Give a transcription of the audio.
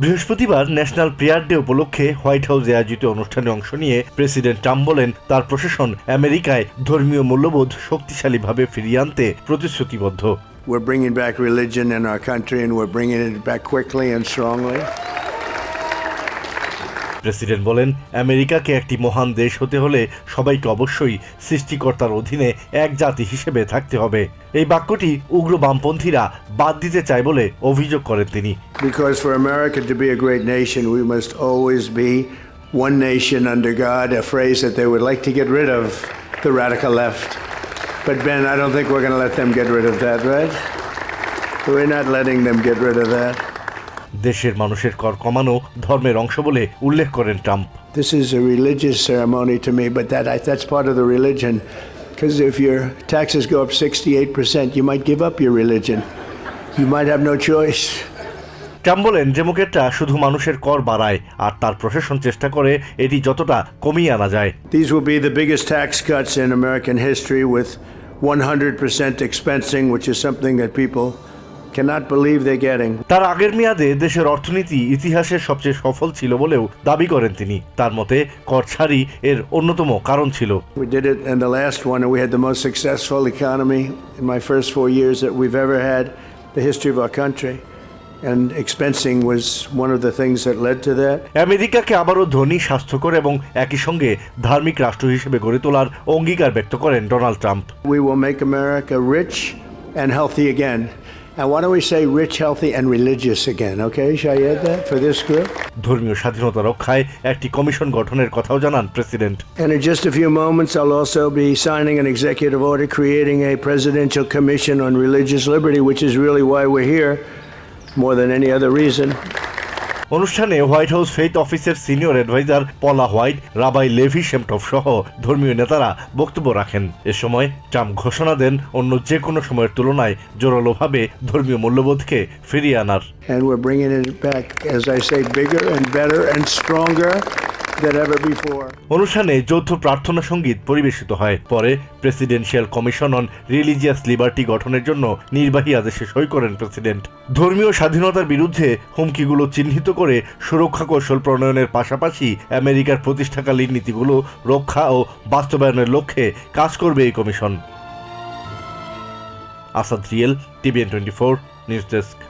বৃহস্পতিবার national prayer day উপলক্ষে white হাউসে আয়োজিত অনুষ্ঠানে অংশ নিয়ে প্রেসিডেন্ট ট্রাম্প বলেন, তার প্রশাসন আমেরিকায় ধর্মীয় মূল্যবোধ শক্তিশালীভাবে ফিরিয়ে আনতে প্রতিশ্রুতিবদ্ধ We're bringing back religion in our country and we're bringing it back quickly and strongly. President বলেন, আমেরিকাকে একটি মহান দেশ হতে হলে সবাইকে অবশ্যই সৃষ্টিকর্তার অধীনে এক জাতি হিসেবে থাকতে হবে। এই বাক্যটি উগ্র বামপন্থীরা বাদ দিতে চায় বলে অভিযোগ করেন তিনি। Because for America to be a great nation we must always be one nation under God a phrase they would like get rid of the left but ban get rid of that right we are them get rid of দেশের মানুষের কর কমানো ধর্মের অংশ বলে উল্লেখ করেন Trump This is a religious ceremony to me, but that that's part of the religion. Because if your taxes go up 68%, you might give up your religion. You might have no choice. Trump বলেন ডেমোক্রেটরা শুধু মানুষের কর বাড়ায় আর তার প্রশাসন চেষ্টা করে এটি যতটা কমিয়ে আনা যায় These will be the biggest tax cuts in American history with 100% expensing, which is something that people cannot believe they're getting. তার আগের মেয়াদে দেশের অর্থনীতি ইতিহাসের সবচেয়ে সফল ছিল বলেও দাবি করেন তিনি তার মতে কর ছাড়ই এর অন্যতম কারণ ছিল We did it in the last one, and we had the most successful economy in my first four years that we've ever had, the history of our country. And expensing was one of the things that led to that. আমেরিকাকে আবারও ধনী স্বাস্থ্যকর এবং একই সঙ্গে ধার্মিক রাষ্ট্র হিসেবে গড়ে তোলার অঙ্গীকার ব্যক্ত করেন Donald Trump We will make America rich and healthy again. And why don't we say rich, healthy, and religious again? Okay, shall I add that for this group? ধর্মীয় স্বাধীনতা রক্ষায় একটি কমিশন গঠনের কথাও জানান president And in just a few moments, I'll also be signing an executive order creating a presidential commission on religious liberty, which is really why we're here more than any other reason. অনুষ্ঠানে White House faith অফিসের senior adviser Paula White rabbi Levi Shemtov সহ ধর্মীয় নেতারা বক্তব্য রাখেন এ সময় Trump ঘোষণা দেন অন্য যে কোনো সময়ের তুলনায় জোরালোভাবে ধর্মীয় মূল্যবোধকে ফিরিয়ে আনার And we're bringing it back, as I say, bigger and better and stronger. অনুষ্ঠানে যৌথ প্রার্থনা সংগীত পরিবেশিত হয়। পরে presidential commission on religious liberty গঠনের জন্য নির্বাহী আদেশে সই করেন প্রেসিডেন্ট। ধর্মীয় স্বাধীনতার বিরুদ্ধে হুমকিগুলো চিহ্নিত করে সুরক্ষা কৌশল প্রণয়নের পাশাপাশি আমেরিকার প্রতিষ্ঠাকালীন নীতিগুলো রক্ষা ও বাস্তবায়নের লক্ষ্যে কাজ করবে এই commission. Asad real, TVN twenty four, news desk.